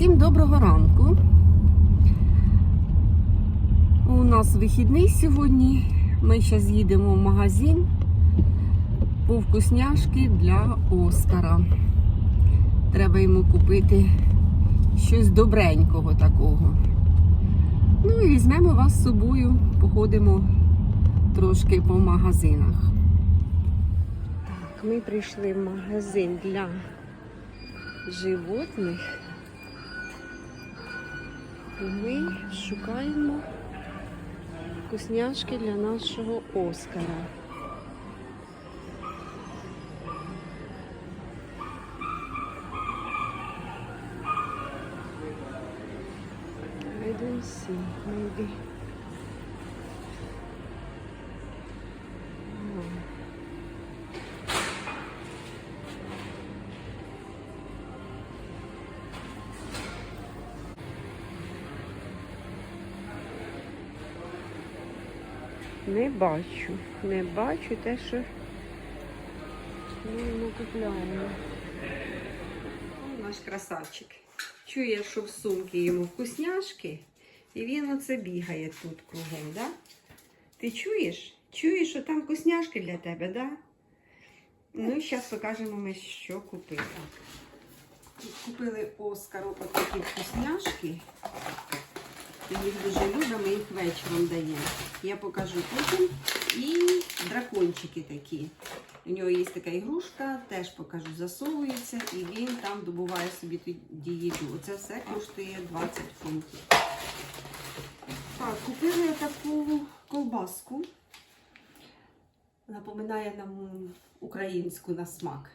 Всім доброго ранку. У нас вихідний сьогодні. Ми зараз їдемо в магазин по вкусняшки для Оскара. Треба йому купити щось добренького такого. Ну і візьмемо вас з собою, походимо трошки по магазинах. Так, ми прийшли в магазин для животних. Ми шукаємо вкусняшки для нашого Оскара. I see, maybe. Не бачу, не бачу те, що ми йому купляємо. О, наш красавчик. Чує, що в сумці йому вкусняшки, і він оце бігає тут кругом, да? Ти чуєш? Чуєш, що там вкусняшки для тебе, да? Ну і зараз покажемо ми, що купили. Купили Оскару отакі вкусняшки. Їх дуже любимо, ми їх вечором даємо. Я покажу потім. І дракончики такі. У нього є така ігрушка, теж покажу, засовується, і він там добуває собі тоді їду. Оце все коштує 20 фунтів. Так, купили таку ковбаску. Напоминає нам українську на смак.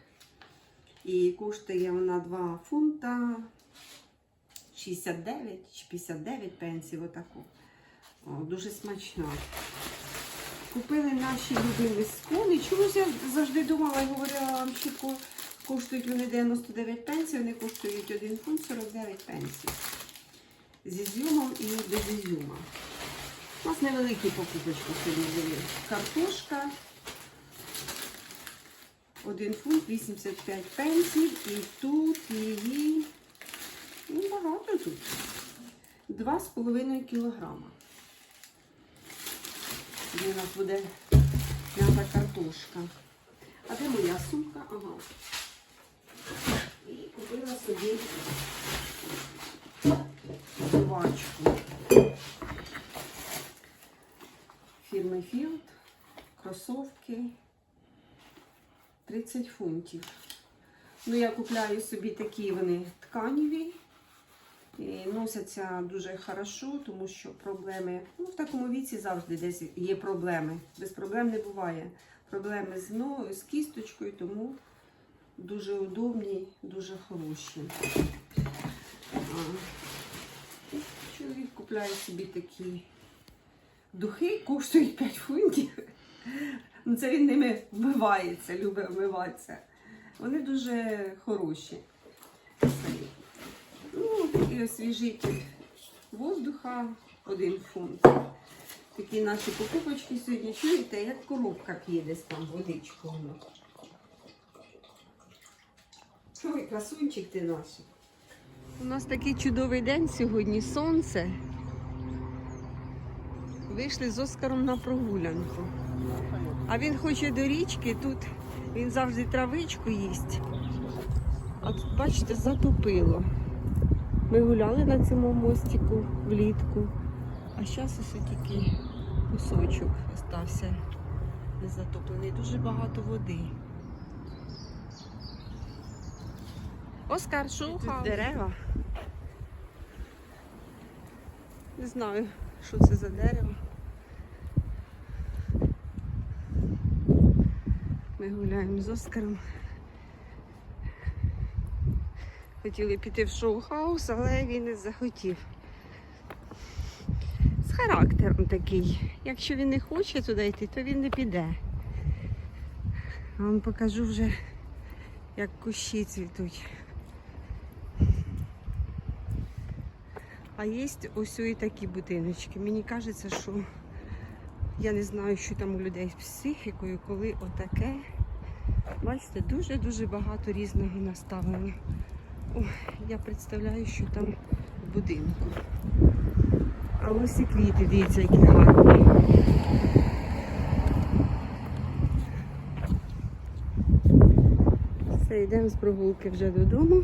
І коштує вона 2 фунта 69 чи 59 пенсів отаку. О, дуже смачно. Купили наші любимі скони. Чомусь я завжди думала і говорила вам, що коштують вони 99 пенсів, вони коштують 1 фунт 49 пенсів. З ізюмом і без ізюма. У нас невеликі покупочки сьогодні були. Картошка. 1 фунт 85 пенсів. І тут її. 2,5 кілограма. Де у нас буде м'ята картошка. А де моя сумка? Ага. І купила собі жвачку. Фірми Field, кросовки 30 фунтів. Ну, я купляю собі такі вони тканеві. І носяться дуже хорошо, тому що проблеми, ну в такому віці завжди десь є проблеми. Без проблем не буває. Проблеми з, но, з кісточкою, тому дуже удобні, дуже хороші. Чоловік купляє собі такі духи, коштують 5 фунтів. Ну, це він ними вмивається, любить вмиватися. Вони дуже хороші. І освіжитель воздуха один фунт. Такі наші покупочки сьогодні, чуєте, як коробка п'є десь там водичку. Ой, красунчик ти наш. У нас такий чудовий день сьогодні, сонце. Вийшли з Оскаром на прогулянку. А він хоче до річки, тут він завжди травичку їсть. А тут, бачите, затопило. Ми гуляли на цьому мостику влітку, а зараз ось тільки кусочок остався незатоплений. Дуже багато води. Оскар, шуха. Дерева. Не знаю, що це за дерево. Ми гуляємо з Оскаром. Хотіли піти в шоу-хаус, але він не захотів. З характером такий. Якщо він не хоче туди йти, то він не піде. Вам покажу вже, як кущі цвітуть. А є ось і такі будиночки. Мені кажеться, що я не знаю, що там у людей з психікою, коли отаке. Бачите, дуже-дуже багато різного наставлено. Я представляю, що там в будинку. А ось і квіти, дивіться, які гарні. Все, йдемо з прогулки вже додому.